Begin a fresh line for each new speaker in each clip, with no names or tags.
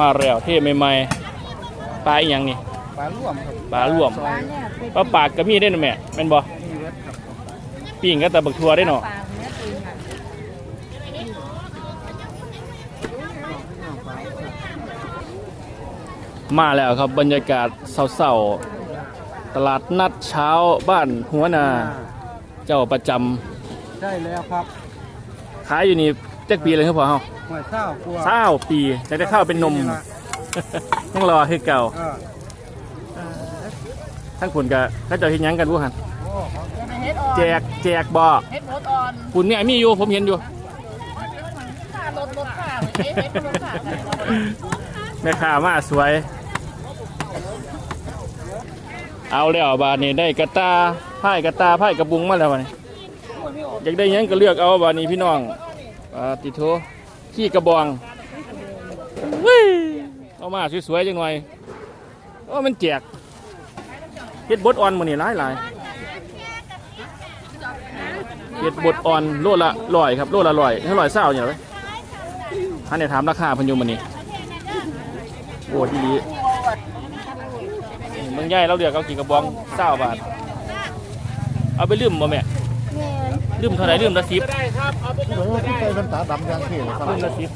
มาแล้วเทใหม่ๆปลาอีหยังนี่
ปลาร่วมครับ
ปลาร่วม
ซอย
ปลาปากก็มีได้นะแม่แม่นบ่
นี่เวทครับ
ปิ้งก็แต่บักทัวได้เนาะมาแล้วครับบรรยากาศเศร้าๆตลาดนัดเช้าบ้านหัวนา เจ้าประจำ
ได้แล้วครับ
ขายอยู่นี่ จักปีเลยครับพ่อเฮา
หอยเศร้ากลัว
เศร้าปีแต่ได้เข้าเป็นนม ยังรอคือเก่า
เออ
ทั้งผลก็ถ้าเจ้าเฮ็ดหยังกันบ่หั่น
โอ้ครับ
เฮ็ดอ่อน
แจกแจกบ่
เฮ็ดรถอ่อน
คุณเนี่ยมีอยู่ผมเห็นอยู่
ค่ารถรถค่าเฮ็ดเฮ็ดรถค่ากัน
แม่ค้ามาสวย เอาแล้วบาดนี้ได้กระตาไพ่กระตาไพ่กระบุงมาแล้วบาดนี้อยากได้หยังก็เลือกเอาบาดนี้พี่น้อง ปาติโทขี้กระบองวิเอามาสวยๆจังหน่อยโอ้มันแจกเฮ็ดบดอ่อนมื้อนี้หลายหลายเฮ็ดบดอ่อนโลละร้อยครับโลละร้อยเท่าร้อยเศร้าเนี่ยเว้ยท่านได้ถามราคาเพันอยูมื้อนี้โอ้ดีมึงใหญ่เราเดือกเอากี่กระบองเศร้าบาทเอาไปลืมบ่แม่ ลืมเท่าไหร่ลืมละสิบ
เออที่ใจเป็นตาดำยังเท่ส
ลื
ลั
ม
ด
ละสิบ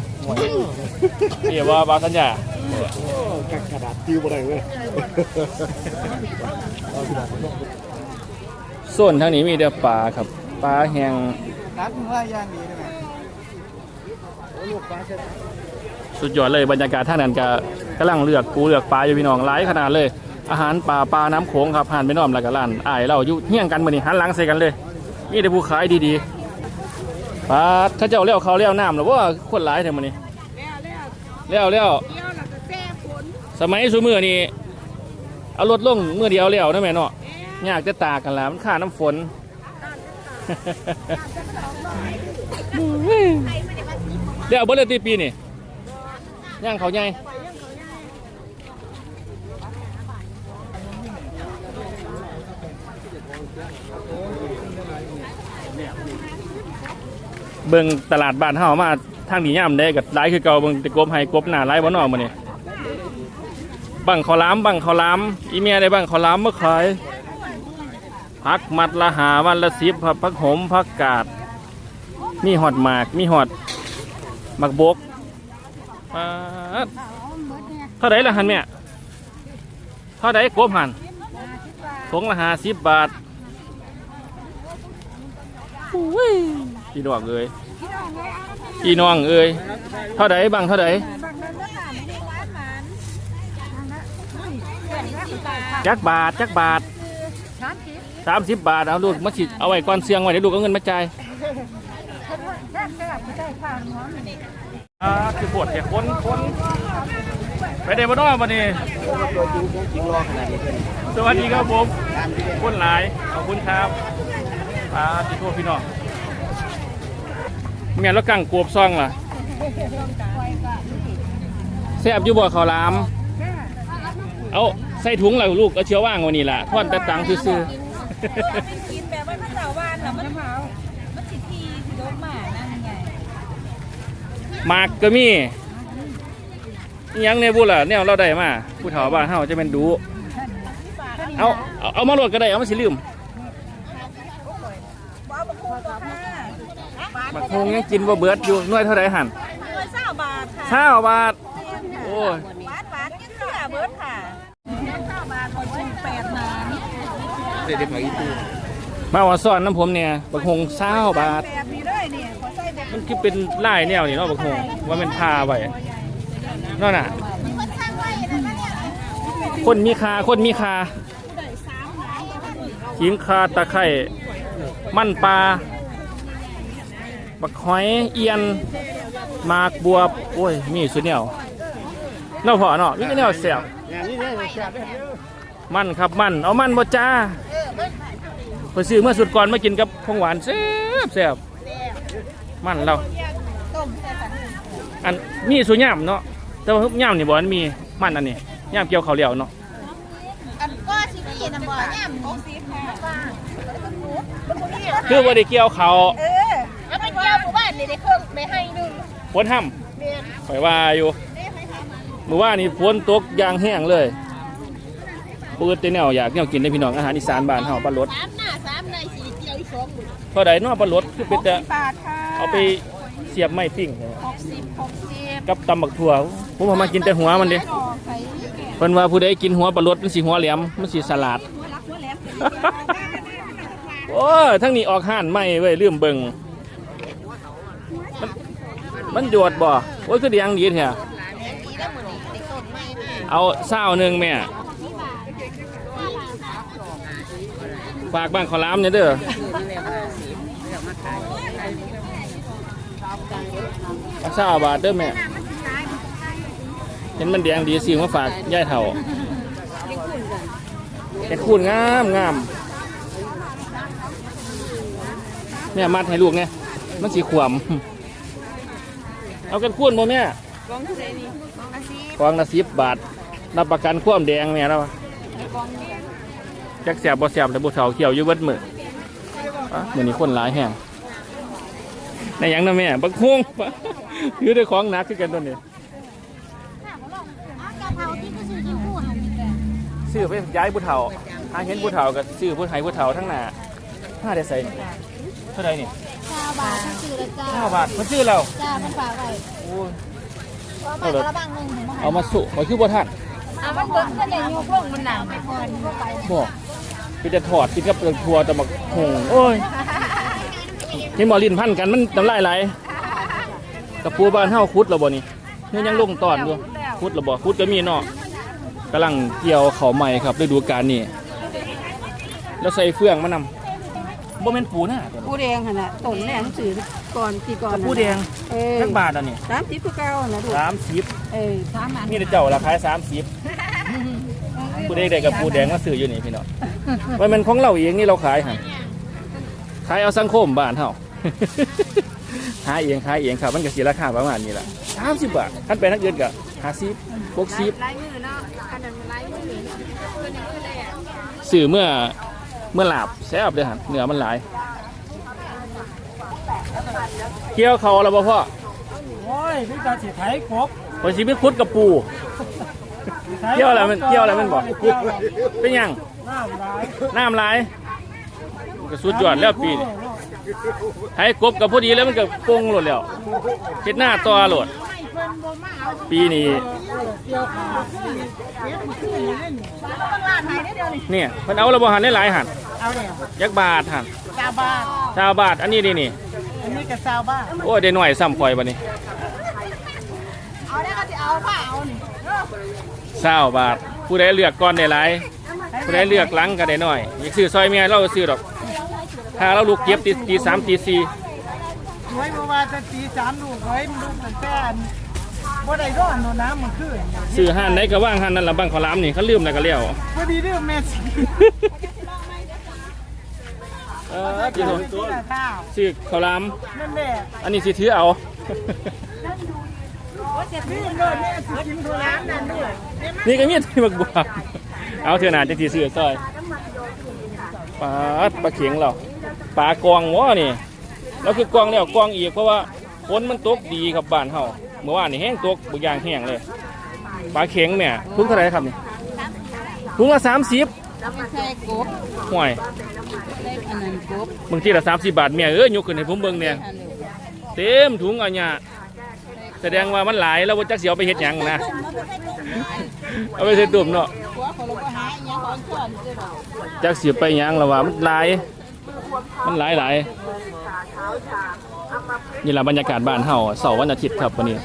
เดี๋ยวว่าบาสัญญา
กระดาษติวบ่ได้เว้ย
ส่วนทางนี้มีแต่ปลาครับปลาแห้ง
นัดว่าอย่างนี้ได้ไหมโอ้ลูกปลาเช่น
สุดยอดเลยบรรยากาศท่างนั้นก็กำลังเลือกปูเลือกปลาอยู่พี่น้องหลายขนาดเลย อาหารปลาปลาน้ำโขงครับผ่านไปน้อมแล้วก็ร้านอ้ายเราอยู่เฮี้ยงกันมื้อนี้หันหลังใส่กันเลย มีแต่ผู้ขายดีๆปลาถ้าเจ้าเลี้ยวเขาวเลี้ยวน้ำหรือว่าคนหลายแถวมื้อนี้เลี้ยวเลี้ยว
เที่ยวแล้วก็แซ่ฝน
สมัยสูมือนี่เอารถลงมือเดียวแล้วนะแม่เนาะยากจะตากกันละมันค่าน้ำฝนเดี๋ยวเบอร์เลยตีปีนี่ย่างเขาใหญ่ เบิ่งตลาดบ้านเฮามาทางนี้ย่ำได้กับร้ายคือเก่าเบิ่งแตะกบให้กบหน้าร้ายบ่เนอมื้อนี้บังขอล้ามบังขอล้ามอีเมียได้บังขอล้ามมาขายพักมัดละหาวันละสิบครับพักหอมพักกาด มีหอดหมากมีหอดหมากบกปาดเท่าไดละหันเนี่ยเท่าไดกบหันทงละหาสิบบาทอุ้ย พี่น้องเอ้ยพี่น้องเอ้ยเท่าไดบังเท่าไดจักบาทจักบาทสามสิบบาทเอาลูกมาสิเอาไว้ก่อนเสียงไว้เดี๋ยวลูกเอาเงินมาจ่ายอ่าคือปวดแขนคนคนไปเดบานอวันนี้
ตัวจริงจริงรอขนาดนี้เลย
สวัสดีครับผม
ตามที่
คนหลายขอบคุณครับอ่าที่ทั่วพี่น้อง เมียนแล้วกังกวบซ่องล่ะแซ่บอยู่บ่ข้าวหลาม เอาใส่ถุงเลยลูกเอาเชื้อว่างวันนี้ล่ะทอดแต่ตังค์ซื้อ
กินแบบว่าข้าวเจ้าวานแล้วมันเผามันสิทีสิโดนหมานั่นไง
ๆหมากก็มีอิหยังเนี่ยบุล่ะแนวเราได้มาผู้เฒ่าบ้านเฮาจะเป็นดู เอาเอาเอามาโหลดก็ได้เอามาสิลืม
ว้าวบะคูบ่ค่ะ
บักฮงยังกินบ่เบิดอยู่หน่วยเท่าไรหั่น
หน่วยเศร้าบาทค่ะ
เช้าบาทโอ้ย
หวานหวานกินเสื้อเบิร์ดค่ะเศร้าบาทคนชื่อแปดนาน
เด็ดผักอีตู
มาว่าซ่อนน้ำผมเนี่ยบักฮงเช้าบาท
แปดนี้เลยนี่ขอใส่เด็ก
มันคือเป็นลายแนวนี่เนาะบักฮงว่ามันพาไว้นั่นน่ะ คนมีคาคนมีคาขิงคาตะไคร่มันปลา บักหอยเอียนหมากบวบโอ้ยมีสุดแนวเนาะพอเนาะมีแต่แนวแสบ
งานนี้เนี่ยแซ่บเลย
มันครับมันเอามันบ่จ้าไปซื้อเมื่อสุดก่อนมากินกับของหวานแซ่บแซ่บมันเรา
ต้มใส่กัน
อันมีสุย่ำเนาะแต่ว่าย่ำนี่บ่อันมีมันอันนี้ย่ำเกี่ยวเขาวเหลียวเนาะ
อันก็สิมีน้ำบ่อย่ำของสีค่ะบ้างมันหมูมันหมูนี่
คือบ่ได้เกี่ยวเขาว
เออานนี่ได้เครื่องได้ให้หนึง
พ้นห้
เมียนำ
ไปว่าอยู่มื่อวานนี่ฝนตกอยางแห้งเลยปืดแต่แนวอยากแนวกินได้พี่น้องอาหารอีสานบ้านเฮาปลาลด
สามหน้าสามในสี่เจียวอีกสองหมื่น
เท่าใดเนาะปลาลดคือเป็นแต่
บาทค่ะ
เอาไปเสียบไม้ปิ้ง
หกสิบหกสิบ
กับตำบักถั่วผมเอามากินแต่หัวมันเดิ
ดอกใส่แก่
เพิ่นว่าผู้ใดกินหัวปลาลดมันสิหัวแหลมมันสิสลัด
หัวรักหัวแหลม
โอ้ยทั้งนี้ออกห้านไม่เว้ยลืมเบิ่งมัน มันโยดบ่โอ้ยคือเดียงดีแท้
ดีแล้วหมดนี่ไอ้ต้นไม้มา
เอาเศร้าหนึ่งแม่ฝากบ้านขอล้ามเนี่ยเด้อเศร้าบาทเด้อแม่ เห็นมันแดงดีสิมาฝากย่ายเถ่าแกคูนงามงามเนี่ยมัดให้ลูกไงมันสีขวม เอากันคูนบ่แม่
กองเท่าไหร่นี่กองอาชีพ
กองละสิบบาทรับประกันความแดงแม่แล้ว
กองนี้
จักเสียบบ่เสียบแต่บุเฒ่าเขียวอยู่เบิดมืออะมื้อนี้คนหลายแห้งในหยังนะแม่บักฮวงอยู่ด้วยของหนักคือกันตัวนี้
กะเพราที่ก็ซื้อกินพูด
ซื้อไปย้ายผู้เฒ่าหาเห็นผู้เฒ่าก็ซื้อผู้ไทยผู้เฒ่าทั้งหน้าห้าได้ใส่นี่เท่าใดนี่
ชา บาททั้งซื้อเลยจ้า
ห้าบาทมันซื้อเรา
จ้ามันฝากไว้
โอ้ย
ก็ไปกระบังหนึ่งถึงมา
เอามาสุมันคือบ่ทัน
อะมันเบิดก็ได้ยกลงมันหนังไปก่อน
บ่คือจะถอดกินกับเปลือกทัวแต่บักหงโอ้ยนี่หมอลิ้นพันกันมันน้ำลายไหลกระปูบ้านเฮาคุดแล้วบ่นี่เนี่ยยังลงตอนอยู่คุดระบอกคุดก็มีเนาะกำลังเกี่ยวเขาวใหม่ครับฤดูกาลนี้แล้วใส่เฟืองมานำ บ่แม่นปูนะตัวนี้
ผู้แดงขนาดต้นแรกมันสื่อก่อนกี่ก่อน
ปูแดง
เออ
จักบาทอันนี้
สามสิบคือเก่านะดู
สามสิบ
เออสามอัน
นี่เจ้าราคาสามสิบปูแดงได้กับปูแดงมาซื้ออยู่นี่พี่น้องว่ามันของเราเองนี่เราขายหันขายเอาสังคมบ้านเฮา หาเองขายเองครับมันก็สิราคาประมาณนี้แหละสามสิบบาทคันไปนักเรียนก็ห้าสิบหกสิบ
ลายมือเนาะขนาดมันลายมือเป็นอย่างนี้เลยอะ
สื่อเมื่อ เมื่อหลาบแซ่บเลยฮะเนื้อมันหลาย เกี่ยวเขาแล้วบ่พ่อ
โอ้ยพี่ตาสิไถกบ
คนชีวิตคุดกับปู เกี่ยวอะไรมันเกี่ยวอะไรมันบอกเป็นหยัง
น้ำร้าย
น้ำหลายก็สุดยอดแล้วปีนี้ให้กบกับพอดีแล้วมันก็โป่งโหลดแล้วเฮ็ดหน้าต่อโหลด ปีนี้
เกี่ยวขา
เนี่ยเพิ่นเอาระบ่หันได้หลายหัน
เอาเนี่ย
ยักบาทหัน
ชาวบ้าน
ชาวบาทอันนี้นี่นี่
อันนี้ก็ชาวบ้าน
โอ้ยได้หน่อยซ้ำข่อยบัดนี้
เอาได้ก็จะเอาผ้าเอานี่
เศร้าบาทผู้ใดเลือกก่อนได้หลายผู้ใดเลือกหลังก็ได้น้อยอยากซื้อซอยเมียเราก็ซื้อดอกถ้าเราลูกเก็บตีตีสามตีสี่
ไว้เมื่อวานจะตีสามลูกไว้มันลูกตั้งแต่อัน บ่ได้ร้อนโนน้ำมันขึ้น
ซื้อห้านไหนก็ว่างห้านนั้นละบังขอล้ำนี่เขาลืมแล้วก็เลี้ยว
พอดีเรื่องแม่สี
เออจีโด
ตัวข้าว
ซื้อข้าวหล้
นั่นแหละำ
อันนี้สิถือเอา
นี่เลยแม่สิกินตัวน้ำนั่นด้วย
นี่ก็มีที่บักบวบเอาเถอะนาจังสีซื้อซอยปลาดปลาเข็งเราปลากองวะนี่แล้วคือกองแล้วกองอีกเพราะว่าฝนมันตกดีครับบ้านเฮา เมื่อวานนี่แห้งตกบางอย่างแห้งเลยปลาเข็งเนี่ยทุงเท่าไหรครับนี่ทุงละสามสิบ
ไม่ใช่กบ
ห่วย
ได้อันนั้นกบบา
งทีละสามสิบบาทเมียเอ้ยยกขึ้นให้ผมเบิ่งเนี่ย
อันนี้
เต็มถุงเอาเนี่ยแสดงว่ามันหลายแล้วว่าจักเสียวไปเฮ็ดหยังนะเอาไปใส่ตุ่มเนาะ
หัวเขาลงไปหาอย่างนี้ของส่วนเจ้าดอก
จักเสียไปหยังแล้วว่ามันหลาย มันหลายหลาย นี่ละบรรยากาศบ้านเฮาเสาร์วันอาทิตย์ครับวันนี้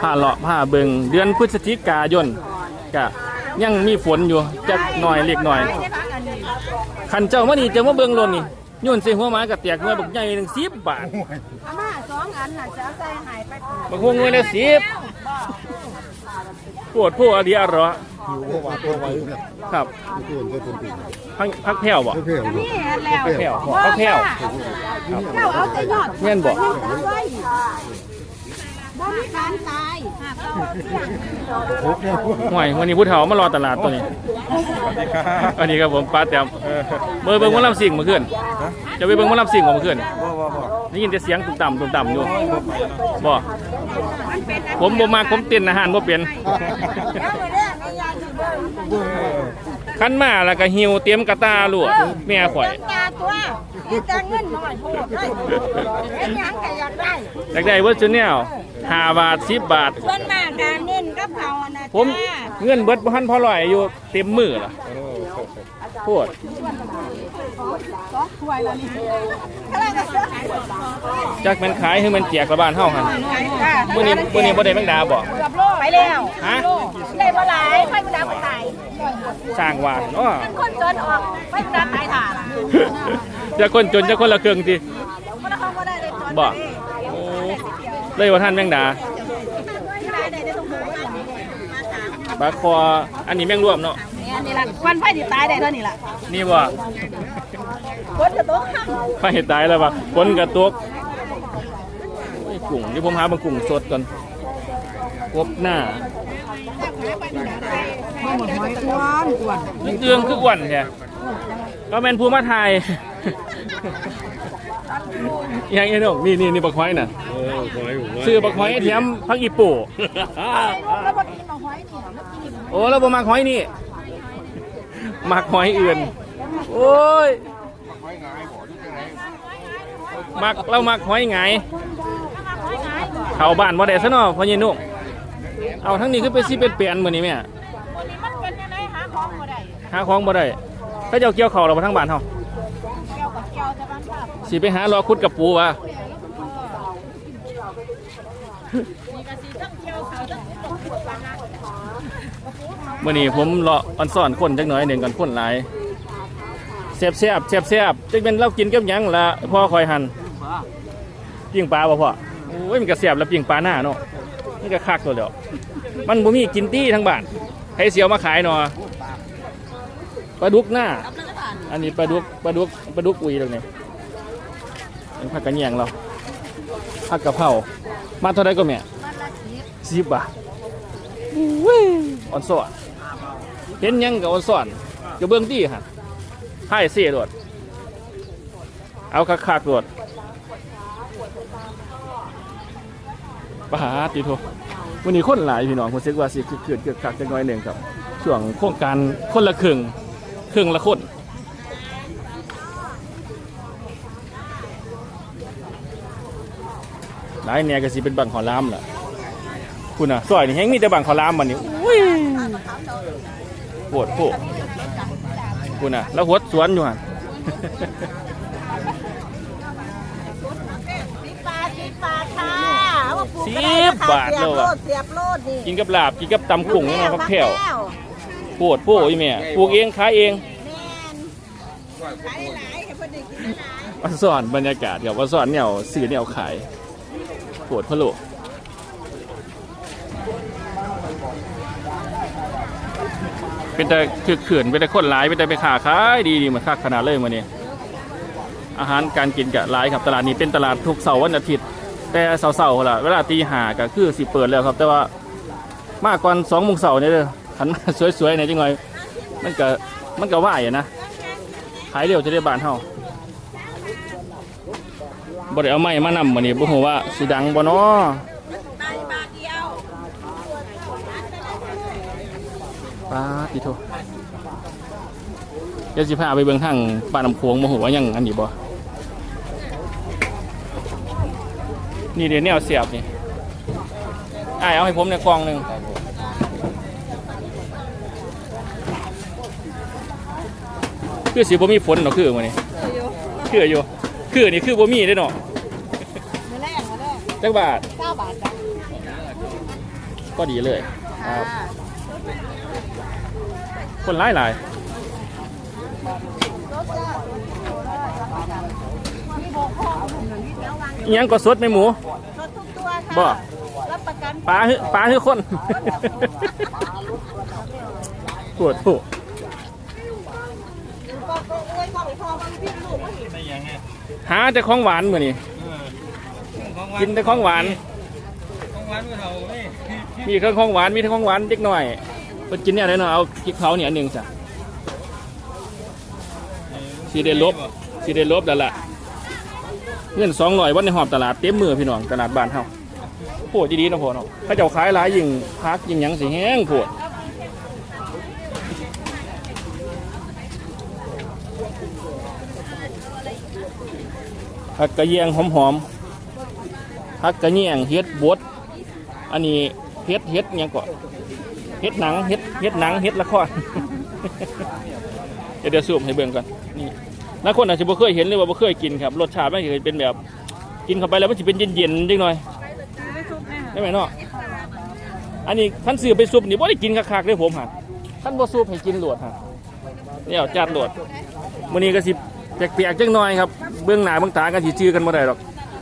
ผ้าเลาะผ้าเบิงเดือนพฤศจิกายนกะยังมีฝนอยู่จักหน่อยเล็กหน่อยขันเจ้ามานี่จะมาเบิงลนนี่โยนใส่หัวหมากระเตียกเมื่อบักใหญ่หนึ่งสิบบาท
อาม่าสองอันน่ะจะเอาใส่หายไป
บักหัวงวยละสิบปวดผู้อดีอร่อย
อ ยู่ว่าว่าตัวไว้เนี่ย
ครับ
ตัวนี้ตัวนี้
พักพักแผ่วบ่
เพื่อนเนาะ
นี่แล้ว
พักแผ่วพักแผ่ว
เจ้าเอาแต่ยอด
เงี้ยนบ่
เอาไว้บ่มีการตาย
โคกเนี่ย
ห่วยวันนี้ผู้เฒ่ามารอตลาดตัวนี้อันนี้ครับผมป้าแต้มเบอร์เบิ่งหมอลำสิ่งเมื่อคืนจะไปเบิ่งหมอลำสิ่งของเมื่อคืน
บ่บ่บ่
ได้ยินแต่เสียงตุ่มต่ำตุ่มต่ำอยู่บ่
เป็นนะ
ผมบ่มาผมเต้นอาหารบ่เป็น
แล้วมื้อแรกไอ้ยาสิเบิ่ง
คันมาแล้วก็หิวเตรียมกระตาลวดแม่ข่อย
เงินตาตัวมีแต่เงินน้อยโพดเลยเฮ็ดหยังก็อยากได้
อยากได้เบิร์จูเนียลห้าบาทสิบบาท
ส่วนมากการเน้นกับเขาอะนะ
ผม
จ้า
เงินเบิดบ่ทันพอร้อยอยู่เต็มมือล่ะโพด
เขาเลยก็ซื้อ
จักแมันขายให้มันแจกละบ้านเฮาหั่นมื้อนี้มื้อนี้บ่ได้แมงดาบ่
ไปแล้ว
ฮะ
ได้บ่หลายไฟมันดับไปตาย
สร้างว่าเนาะ
คนจนออกไฟมันดับตายถ่าล่ะ
จะคนจนจะคนละเครื่องติ
คนละเขาบ่ได้เลยจน
บ่โอ้เลยว่าท่านแมงดา
ได้ได้ได้ต้องหูไว้ก่อน
ปลาคออันนี้แมงรวมเนาะ
เนี่ยนี่ล่ะควันไฟสิตายได้เท่านี้ล่ะ
นี่บ่
คนจะตกห้าม
ไฟเห็ดตายแล้วบ่คนกระตกโอ้ยกุ้งเดี๋ยวผมหาบางกุ้งสดก่อนกบหน้านี่เตืองคืออ้วนใช่ก็แมนภูมาไทยยังไงน้องนี่นี่นี่บักไว้น่ะ
เออขอให้ผมว่า
ซื้อบักไว้เทียมพักอีปู่
แล้วบ่กินเอาหอยนี่แล้วกิน
โอ้แล้วบ่มักหอยนี่ มักหอยอื่น โอ้ยมักเรามักหอยไงายเข้าบ้านบ่ได้ซะเนาะพ่อใหญ่นุ่มเอาทั้งนี้คือเป็นสิเป็นเปลี่ยนมื้อนี้แม่
วันนี้มันเป็นยังไงหาของบ่ได้
หาของบ่ได้เขาเจ้าเกี่ยวข้าวเราบ่ทั้งบ้านเฮา
เกี่ยวกับเกี่ยวจะบ้านภาพ
สิไปหารอคุดกับปูวะ
นี่ก็สิต้องเกี่ยวเขาต้อง ต้องขุดปลานะ
มื่อนี้ผมเลาะอันซ่อนคนจักหน่อยหนึ่งกันคนหลายแซ่บแซ่บแซ่บแซ่บจักเป็นเรากินกับหยังละพ่อคอยหันปิ้งปลาบ่พ่อโอ้ยมันก็แซ่บแล้วปิ้งปลาหน้าเนาะมันก็คักตัวเดียวมันบ่มีกินตี้ทั้งบ้านให้เสียวมาขายหนอปลาดุกหน้า อันนี้ปลาดุกปลาดุกปลาดุกอุยตรงนี้เป็นผักกระเนียงเราผักกะเพรามาเท่าไรก็แม่สิบบาท อ่อนสอนเห็นยังกับอ่อนสอนก็เบื้องดีฮะให้เสียโดดเอาคักคักๆโดปหาติโทวันนี้คนหลายพี่น้องผมเช็คว่าสิเกิดเกิดคักจักหน้อยหนึ่งครับ ช่วงโครงการคนละครึ่งครึ่งละคนหลายเนี่ยก็สิเป็นบังขอล้ำล่ะ คุณอะซอยนี่แห้งมีแต่บางขอลามมันนี่อุ้ยปวดโผคุณอะ แล้วหัวสวนอยู่หัน
สิบบาทสิบบาทค่ะเอามาปลูก
สิ
ก็ได้
บ
นะคะ
บาท
เสีย
แล้
บ
ว
โล
อะ
ดเสียบโลดนี่
กินกับลาบกินกับตำกุ้งนี่นะพักแถว
พัก
ปวดโผอีแม่ปลูกเองขายเอง
แม่นขายหลายให้เพิ่นได้กินหลาย
วันสอนบรรยากาศกับวันสอนเนี่ยสื่อเนี่ยขายปวดพะโล เป็นแต่คือเขื่อนเป็นแต่คนหลายเป็นแต่ไปขาขายดีดีเหมือนคักขนาดเลยวันนี้อาหารการกินกะหลายครับตลาดนี้เป็นตลาดทุกเสาร์วันอาทิตย์ แต่เสาร์ๆล่ะเวลาตีหาก็คือสิเปิดแล้วครับ แต่ว่ามากกว่าสองโมงเสาร์เนี่ยเด้อขันมาสวยๆเนี่ยจังหน่อยมันก็มันก็ว่าอยู่นะขายเร็วจะได้บานเฮาบ่ได้เอาไม้มานำมื้อนี้บ่ฮู้ว่าสิดังบ่น้อ
ด้บาทเดียว
ปาติโทเดี๋ยวสิพาไปเบิ่งทางบ้านน้ำโขงบ่ฮู้ว่ายังอันนี้บ่นี่เดี๋ยวแนวเสียบนี่อ้ายเอาให้ผมในกล่องหนึงคือสิบ่มีฝนเนาะคือมื้อนี้คืออยู่ คือนี่คือบ่มีเด้อเนาะ
มื้อแรกมื้อแรก
จักบาท
9บาทจ้ะ
ก็ดีเลยครับ คนหลายหลายอิหยังก็สดไหมหมู
สดทุกตัวค่ะ
บ่
รับประกัน
ปลาคือปลาคือคนปวดผู
ก็ก็อวยเข้าไปพอมันพี่ลูกว่าเห็น
หาแต่ของหวานมือนี่กินแต่ของหวาน
ของหวานมื้อเฒ่านี่
มีเครื่องของหวานมีทั้งของหวานเล็กหน่อย เพิ่นกินเนี่ยได้เนาะเอาพริกเผาเนี่ยอันหนึ่งจ้ะสีได้ลบสีได้ลบแล้วล่ะเงินสองร้อยวันในหอบตลาดเต็มมือพี่น้องตลาดบ้านเฮาโพดดีๆนะพ่อเนาะเขาเจ้าขายหลายยิ่งพักยิ่งยังสิแห้งโพดผักกระเยียงหอมๆผักกระเยียงเฮ็ดบดอันนี้เฮ็ดเฮ็ดยังก่อน เฮ็ดหนังเฮ็ดเฮ็ดหนังเฮ็ดละครเดี๋ยวเดี๋ยวซูมให้เบิ่งก่อนนี่นักคนอาจจะบ่เคยเห็นเลยว่าบ่เคยกินครับรสชาติมันเคยเป็นแบบกินเข้าไปแล้วมันจะเป็นเย็นๆจังหน่อยได้ไหมเนาะอันนี้ท่านซื้อไปซุปนี่บ่ได้กินคักๆเลยผมฮะท่านบ่ซุปให้กินโหลดฮะเนี่ยเอาจัดโหลดมื้อนี้ก็สิแปลกๆจังหน่อยครับเบื้องหน้าเบื้องตากันสิชื่อกันบ่ได้หรอก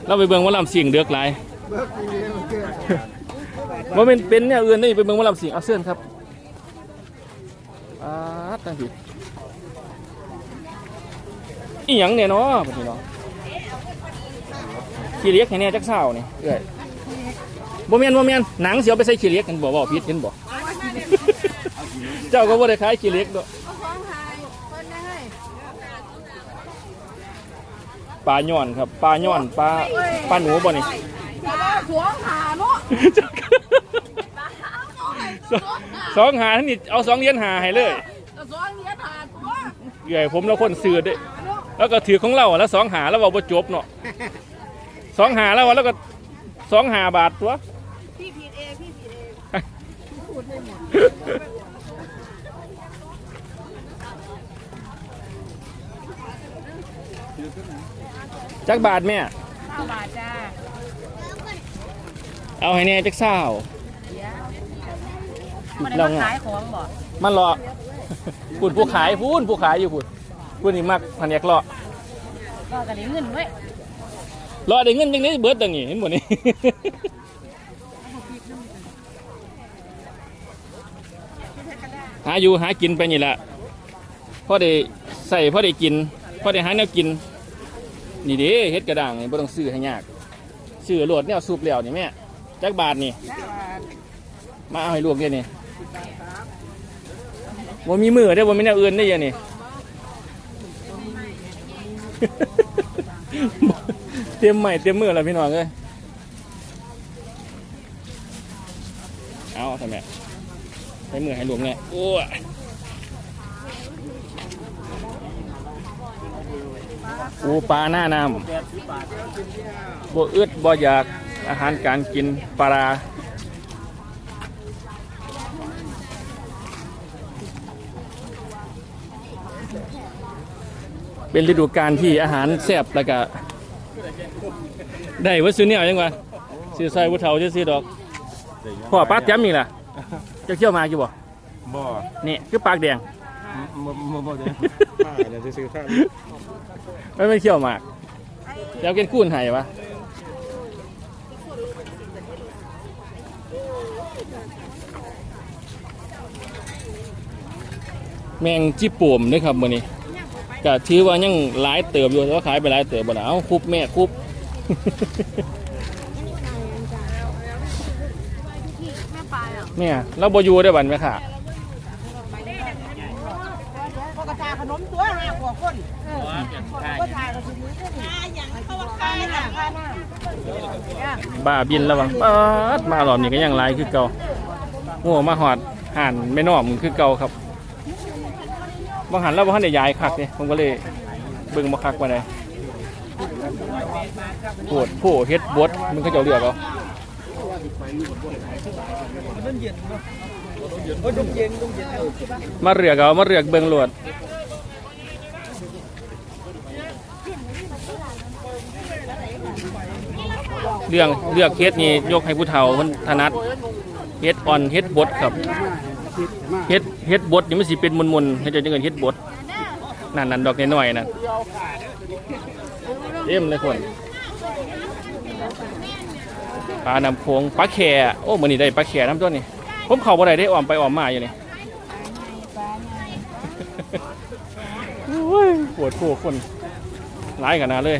เราไปเบิ่งหว่าลำเสียงเดือกหลาย บ่เป็นเป็นแนวอื่นนี่ไปเบิ่งหว่าลำเสียงเอาเสื้อนครับอ่าตั้งสิอีหยังเนี่ยเนาะบัดนี้เนาะขี้เล็กให้แน่จักเศร้านี่เอ้ยบ่แม่นบ่แม่นหนังสิเอาไปใส่ขี้เล็กกันบ่บ่ผิดเห็นบ่เจ้าก็บ่ได้ขายขี้เล็กดอกปลาย่อนครับปลาย่อนปลาปลาหนูบ่นี่
หัวขาเนาะ
สองหาท่านนี่เอาสองเหรียญหาให้เลย
สองเนี้ยขาดตัว
เอ้ยผมเราคนซื้อเด้แล้วก็ถือของเราแล้วสองหาแล้วเว้าบ่จบเนาะสองหาแล้วว่าแล้วก็สองหาบาทตัว
พี่ผิดเองพี่ผิดเอง
จักบาทแม่
ข้าวบาทจ้า
เอาให้แน่จักเศร้า
มันได้
เรา
มา
ไง
ขายของบ่
มันรอพูดผู้ขายพูดผู้ขายอยู่พูดพูดนี่มักพันแยกรอ
ก็กระดิ่งเงินเว้ย
รอได้เงินยังไงเบิดดังนี้เห็นหมดนี่หาอยู่หากินไปนี่แหละพอได้ใส่พอได้กินพอได้หาแนวกิน นี่เด้เฮ็ดกระด้างนี่บ่ต้องซื้อให้ยากซื้อโหลดแนวสูบแล้วนี่แม่จักบาทนี่มาเอาให้ลูกเดี๋ยวนี่ บ่มีมือได้บ่มีแนวอื่นได้ยังนี่ เตรียมใหม่เตรียมมือแล้วพี่น้องเอ้ยเอาทำไมใช้มือให้หลูกเนี่ยโอ้ยปูปลาหน้าน้ำบ่อึดบ่อยากอาหารการกินปลา เป็นฤดูกาลที่อาหารแซ่บแล้วก็ได้วัตถุเนี่ยยังวะซื้อใส่วัตถุซื้อๆดอกพ่อปากแจ่มอีกล่ะจะเที่ยวมากี่บ่
บ่
นี่คือปากแดง
บ่บ่บ่เด้ป้าเนี่ยซื้อข้าว
ไม่ไม่เที่ยวมากแล้วกินคูนไห้วะแมงจิป่มนี่ครับมื้อนี้ ก็ถือว่ายังหลายเติบอยู่แต่ว่าขายไปหลายเติบบ่ล่ะเอ้าคุบแม่คุบ
แม่ปลายอะ
แม่เราบ่อยู่ได้อบัดแม่ค่ะ
พอกระชาขนมตัวห้ากว่าคนก็ชากระสุนนี้ก็ดีอย่างเขาว่าคายน่ะคายน่ะ
บ้าบินแล้ววังปาดมารอบนี้ก็ยังหลายคือเก่าโง่มาหอดห่านไม่นอมคือเก่าครับ บางหันแล้วบ่ทันได้ย้ายคักเด้ผมก็เลยเบิ่งบ่คักว่าไดปวดผู้เฮ็ดบดมันก็เจ้าเลือกเอามาเรือกเอามาเรือกเบิ่งโลดเรื่องเลือกเฮ็ดนี่ยกให้ผู้เฒ่ามันถนัดเฮ็ดอ่อนเฮ็ดบดครับ เฮ็ดเฮ็ดบดนี่มันสิเป็นมนๆให้เจ้าจังเงินเฮ็ดบดนั่นนั่นดอกน้อยๆนั่นเต็มเลยคนปลาน้ำโขงปลาแข่โอ้มือนี้ได้ปลาแข่น้ำตัวนี่ผมเข้าบ่ได้ได้ออมไปออมมาอยู่นี่ปวดโผคนหลายขนาดเลย